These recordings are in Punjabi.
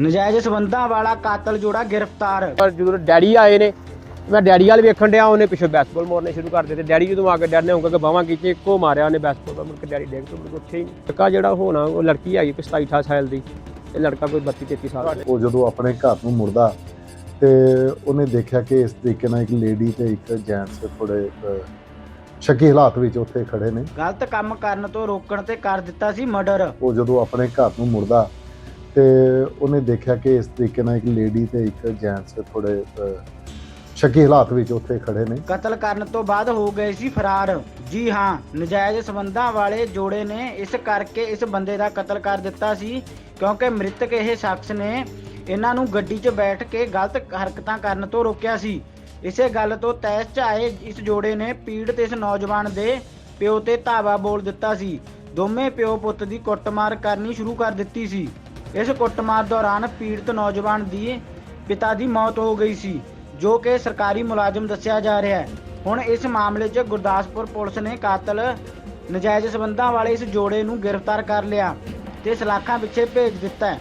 ਨਜਾਇਜ਼ ਸਬੰਧਾਂ ਵਾਲਾ ਕਾਤਲ ਜੋੜਾ ਗ੍ਰਿਫਤਾਰ। ਪਰ ਜਦੋਂ ਡੈਡੀ ਆਏ ਨੇ ਮੈਂ ਡੈਡੀ ਵਾਲ ਵੇਖਣ ਡਿਆ ਉਹਨੇ ਪਿੱਛੋਂ ਬੈਸਬਾਲ ਮਾਰਨੇ ਸ਼ੁਰੂ ਕਰ ਦਿੱਤੇ। ਡੈਡੀ ਜਦੋਂ ਆ ਕੇ ਡੈਡ ਨੇ ਉਂਗਲ ਕੇ ਬਾਹਾਂ ਕੀਤੇ ਇੱਕੋ ਮਾਰਿਆ ਉਹਨੇ ਬੈਸਬਾਲ ਦਾ ਮੁੜ ਕੇ ਡੈਡੀ ਡੇਗ ਤੋਂ ਮੁੜ ਕੇ ਉੱਥੇ ਹੀ। ਲੜਕਾ ਜਿਹੜਾ ਹੋਣਾ ਉਹ ਲੜਕੀ ਹੈਗੀ ਕੋਈ 27 28 ਸਾਲ ਦੀ। ਇਹ ਲੜਕਾ ਕੋਈ 32 33 ਸਾਲ ਦਾ। ਉਹ ਜਦੋਂ ਆਪਣੇ ਘਰ ਨੂੰ ਮੁੜਦਾ ਤੇ ਉਹਨੇ ਦੇਖਿਆ ਕਿ ਇਸ ਤਰੀਕੇ ਨਾਲ ਇੱਕ ਲੇਡੀ ਤੇ ਇੱਕ ਜੈਂਟਸ ਥੋੜੇ ਸ਼ੱਕੀ ਹਾਲਾਤ ਵਿੱਚ ਉੱਥੇ ਖੜੇ ਨੇ। ਗਲਤ ਕੰਮ ਕਰਨ ਤੋਂ ਰੋਕਣ ਤੇ ਕਰ ਦਿੱਤਾ ਸੀ ਮਰਡਰ। ਉਹ ਜਦੋਂ ਆਪਣੇ ਘਰ ਨੂੰ ਮੁੜਦਾ ਤੇ ਉਹਨੇ ਦੇਖਿਆ ਕਿ ਇਸ ਤਰੀਕੇ ਨਾਲ ਇੱਕ ਲੇਡੀ ਤੇ ਇੱਕ ਜੈਂਟਸ ਥੋੜੇ ਸ਼ੱਕੀ ਹਾਲਾਤ ਵਿੱਚ ਉੱਥੇ ਖੜੇ ਨੇ। ਕਤਲ ਕਰਨ ਤੋਂ ਬਾਅਦ ਹੋ ਗਏ ਸੀ ਫਰਾਰ। ਜੀ ਹਾਂ ਨਜਾਇਜ਼ ਸਬੰਧਾਂ ਵਾਲੇ ਜੋੜੇ ਨੇ ਇਸ ਕਰਕੇ ਇਸ ਬੰਦੇ ਦਾ ਕਤਲ ਕਰ ਦਿੱਤਾ ਸੀ ਕਿਉਂਕਿ ਮ੍ਰਿਤਕ ਇਹ ਸ਼ਖਸ ਨੇ ਇਹਨਾਂ ਨੂੰ ਗੱਡੀ 'ਚ ਬੈਠ ਕੇ ਗਲਤ ਹਰਕਤਾਂ ਕਰਨ ਤੋਂ ਰੋਕਿਆ ਸੀ। ਇਸੇ ਗੱਲ ਤੋਂ ਤੈਸ 'ਚ ਆਏ ਇਸ ਜੋੜੇ ਨੇ ਪੀੜਤ ਇਸ ਨੌਜਵਾਨ ਦੇ ਪਿਓ ਤੇ ਧਾਵਾ ਬੋਲ ਦਿੱਤਾ ਸੀ। ਦੋਵੇਂ ਪਿਓ ਪੁੱਤ ਦੀ ਕੁੱਟਮਾਰ ਕਰਨੀ ਸ਼ੁਰੂ ਕਰ ਦਿੱਤੀ ਸੀ। ਇਸ ਕੁੱਟਮਾਰ ਦੌਰਾਨ ਪੀੜਤ ਨੌਜਵਾਨ ਦੀ ਪਿਤਾ ਦੀ ਮੌਤ ਹੋ ਗਈ ਸੀ, ਜੋ ਕਿ ਸਰਕਾਰੀ ਮੁਲਾਜ਼ਮ ਦੱਸਿਆ ਜਾ ਰਿਹਾ ਹੈ। ਹੁਣ ਇਸ ਮਾਮਲੇ 'ਚ ਗੁਰਦਾਸਪੁਰ ਪੁਲਿਸ ਨੇ ਕਾਤਲ ਨਜਾਇਜ਼ ਸਬੰਧਾਂ ਵਾਲੇ ਇਸ ਜੋੜੇ ਨੂੰ ਗ੍ਰਿਫਤਾਰ ਕਰ ਲਿਆ ਤੇ ਸਲਾਖਾਂ ਪਿੱਛੇ ਭੇਜ ਦਿੱਤਾ ਹੈ।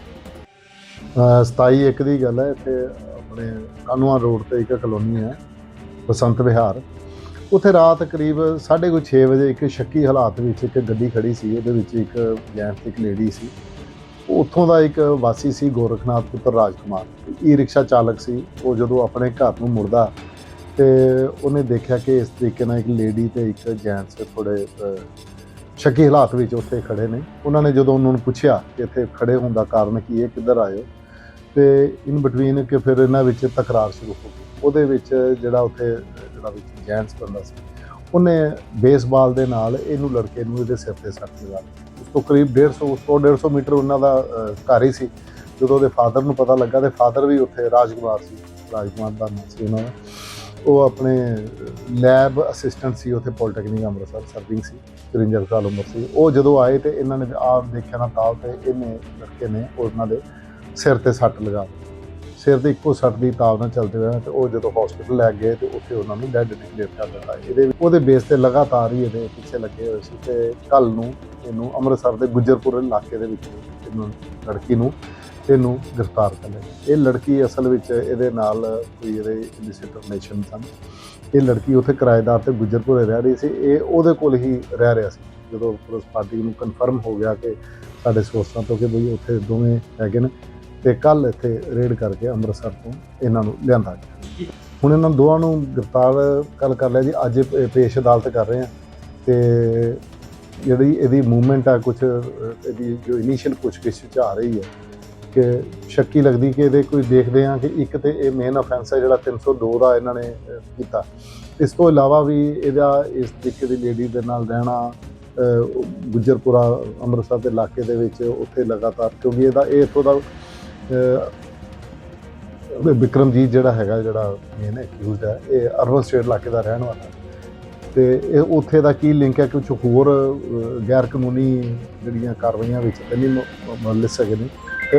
27 ਇੱਕ ਦੀ ਗੱਲ ਹੈ, ਇੱਥੇ ਆਪਣੇ ਕਾਨੂੰਆ ਰੋਡ ਤੇ ਇੱਕ ਕਲੋਨੀ ਹੈ, ਬਸੰਤ ਵਿਹਾਰ। ਉੱਥੇ ਰਾਤ ਕਰੀਬ 6:30 ਵਜੇ ਇੱਕ ਸ਼ੱਕੀ ਹਾਲਾਤ ਵਿੱਚ ਇੱਕ ਗੱਡੀ ਖੜੀ ਸੀ, ਉਹਦੇ ਵਿੱਚ ਇੱਕ ਜੈਂਟਸ ਇੱਕ ਲੇਡੀ ਸੀ। ਉੱਥੋਂ ਦਾ ਇੱਕ ਵਾਸੀ ਸੀ, ਗੋਰਖਨਾਥ ਪੁੱਤਰ ਰਾਜਕੁਮਾਰ। ਈ ਰਿਕਸ਼ਾ ਚਾਲਕ ਸੀ, ਉਹ ਜਦੋਂ ਆਪਣੇ ਘਰ ਨੂੰ ਮੁੜਦਾ ਤੇ ਉਹਨੇ ਦੇਖਿਆ ਕਿ ਇਸ ਤਰੀਕੇ ਨਾਲ ਇੱਕ ਲੇਡੀ ਤੇ ਇੱਕ ਜੈਂਟਸ ਥੋੜੇ ਸ਼ੱਕੀ ਹਾਲਾਤ ਵਿੱਚ ਉੱਥੇ ਖੜੇ ਨੇ। ਉਹਨਾਂ ਨੇ ਜਦੋਂ ਉਹਨਾਂ ਨੂੰ ਪੁੱਛਿਆ ਕਿ ਇੱਥੇ ਖੜੇ ਹੋਣ ਦਾ ਕਾਰਨ ਕੀ ਹੈ, ਕਿੱਧਰ ਆਏ ਹੋ? ਤੇ ਇਨ ਬਿਟਵੀਨ ਕਿ ਫਿਰ ਇਹਨਾਂ ਵਿੱਚ ਤਕਰਾਰ ਸ਼ੁਰੂ ਹੋ ਗਈ। ਉਹਦੇ ਵਿੱਚ ਜਿਹੜਾ ਉੱਥੇ, ਜਿਹੜਾ ਵਿੱਚ ਜੈਂਟਸ ਬੰਦਾ ਸੀ, ਉਹਨੇ ਬੇਸਬਾਲ ਦੇ ਨਾਲ ਇਹਨੂੰ ਲੜਕੇ ਨੂੰ ਇਹਦੇ ਸਿਰ ਤੇ ਸੱਟ ਲਗਾ ਉਸ ਤੋਂ ਕਰੀਬ 150 ਉਸ ਤੋਂ 150 ਮੀਟਰ ਉਹਨਾਂ ਦਾ ਘਰ ਹੀ ਸੀ। ਜਦੋਂ ਉਹਦੇ ਫਾਦਰ ਨੂੰ ਪਤਾ ਲੱਗਾ ਤੇ ਫਾਦਰ ਵੀ ਉੱਥੇ ਰਾਜਕੁਮਾਰ ਸੀ, ਰਾਜਕੁਮਾਰ ਦਾ ਨਾਮ ਸੀ ਉਹਨਾਂ ਦਾ। ਉਹ ਆਪਣੇ ਲੈਬ ਅਸਿਸਟੈਂਟ ਸੀ, ਉੱਥੇ ਪੋਲੀਟੈਕਨਿਕ ਅੰਮ੍ਰਿਤਸਰ ਸਰਵਿੰਗ ਸੀ 53 ਸਾਲ ਉਮਰ ਸੀ। ਉਹ ਜਦੋਂ ਆਏ ਤੇ ਇਹਨਾਂ ਨੇ ਆਪ ਦੇਖਿਆ ਨਾ ਤਾਲ ਤੇ ਇਹਨੇ, ਲੜਕੇ ਨੇ ਉਹਨਾਂ ਦੇ ਸਿਰ ਤੇ ਸੱਟ ਲਗਾ ਦਿੱਤੀ। ਸਿਰ ਤੇ ਇੱਕੋ ਸੱਟ ਦੀ ਤਾਬ ਨਾਲ ਚੱਲਦੇ ਹੋਏ ਤੇ ਉਹ ਜਦੋਂ ਹਸਪੀਟਲ ਲੈ ਗਏ ਤੇ ਉੱਥੇ ਉਹਨਾਂ ਨੂੰ ਡੈਡ ਡਿਕਲੇਅਰ ਕਰ ਦਿੱਤਾ। ਇਹਦੇ ਉਹਦੇ ਬੇਸ ਤੇ ਲਗਾਤਾਰ ਹੀ ਇਹਦੇ ਪਿੱਛੇ ਲੱਗੇ ਹੋਏ ਸੀ ਤੇ ਕੱਲ ਨੂੰ ਇਹਨੂੰ ਅੰਮ੍ਰਿਤਸਰ ਦੇ ਗੁੱਜਰਪੁਰ ਇਲਾਕੇ ਦੇ ਵਿੱਚ ਇਹਨੂੰ ਲੜਕੀ ਨੂੰ ਇਹਨੂੰ ਗ੍ਰਿਫਤਾਰ ਕਰ ਲਿਆ। ਇਹ ਲੜਕੀ ਅਸਲ ਵਿੱਚ ਇਹਦੇ ਨਾਲ ਕੋਈ ਇਹਦੇ ਇਲਿਸਿਟ ਰਿਲੇਸ਼ਨ ਸਨ। ਇਹ ਲੜਕੀ ਉੱਥੇ ਕਿਰਾਏਦਾਰ ਤੇ ਗੁੱਜਰਪੁਰੇ ਰਹਿ ਰਹੀ ਸੀ। ਇਹ ਉਹਦੇ ਕੋਲ ਹੀ ਰਹਿ ਰਿਹਾ ਸੀ। ਜਦੋਂ ਪੁਲਿਸ ਪਾਰਟੀ ਨੂੰ ਕਨਫਰਮ ਹੋ ਗਿਆ ਕਿ ਸਾਡੇ ਸੋਰਸਾਂ ਤੋਂ ਕਿ ਬਈ ਉੱਥੇ ਦੋਵੇਂ ਹੈਗੇ ਨੇ ਤੇ ਕੱਲ ਇੱਥੇ ਰੇਡ ਕਰਕੇ ਅੰਮ੍ਰਿਤਸਰ ਤੋਂ ਇਹਨਾਂ ਨੂੰ ਲਿਆਂਦਾ ਗਿਆ। ਹੁਣ ਇਹਨਾਂ ਦੋਵਾਂ ਨੂੰ ਗ੍ਰਿਫਤਾਰ ਕੱਲ ਕਰ ਲਿਆ ਜੀ। ਅੱਜ ਪੇਸ਼ ਅਦਾਲਤ ਕਰ ਰਹੇ ਆ ਤੇ ਜਿਹੜੀ ਇਹਦੀ ਮੂਵਮੈਂਟ ਆ ਕੁਝ ਇਹਦੀ ਜੋ ਇਨੀਸ਼ੀਅਲ ਪੁੱਛਗਿੱਛ ਚ ਆ ਰਹੀ ਹੈ ਕਿ ਸ਼ੱਕੀ ਲੱਗਦੀ ਕਿ ਇਹਦੇ ਕੋਈ ਦੇਖਦੇ ਆ ਕਿ ਇੱਕ ਤੇ ਇਹ ਮੇਨ ਅਫੈਂਸ ਹੈ ਜਿਹੜਾ 302 ਦਾ ਇਹਨਾਂ ਨੇ ਕੀਤਾ। ਇਸ ਤੋਂ ਇਲਾਵਾ ਵੀ ਇਹਦਾ ਇਸ ਤਰੀਕੇ ਦੀ ਲੇਡੀ ਦੇ ਨਾਲ ਰਹਿਣਾ ਗੁੱਜਰਪੁਰਾ ਅੰਮ੍ਰਿਤਸਰ ਦੇ ਇਲਾਕੇ ਦੇ ਵਿੱਚ ਉੱਥੇ ਲਗਾਤਾਰ, ਕਿਉਂਕਿ ਇਹਦਾ ਇਹ ਇੱਥੋਂ ਦਾ ਵਿਕਰਮਜੀਤ ਜਿਹੜਾ ਹੈਗਾ, ਜਿਹੜਾ ਮੇਨ ਐਕਿਊਜ਼ਡ ਹੈ, ਇਹ ਅਰਬਨ ਸਟੇਟ ਇਲਾਕੇ ਦਾ ਰਹਿਣ ਵਾਲਾ ਹੈ। ਤੇ ਇਹ ਉੱਥੇ ਦਾ ਕੀ ਲਿੰਕ ਹੈ? ਕੁਝ ਹੋਰ ਗੈਰ ਕਾਨੂੰਨੀ ਜਿਹੜੀਆਂ ਕਾਰਵਾਈਆਂ ਵਿੱਚ ਤਾਂ ਨਹੀਂ ਮ- ਮੁਲਜ਼ਮ ਹੈਗੇ ਨੇ।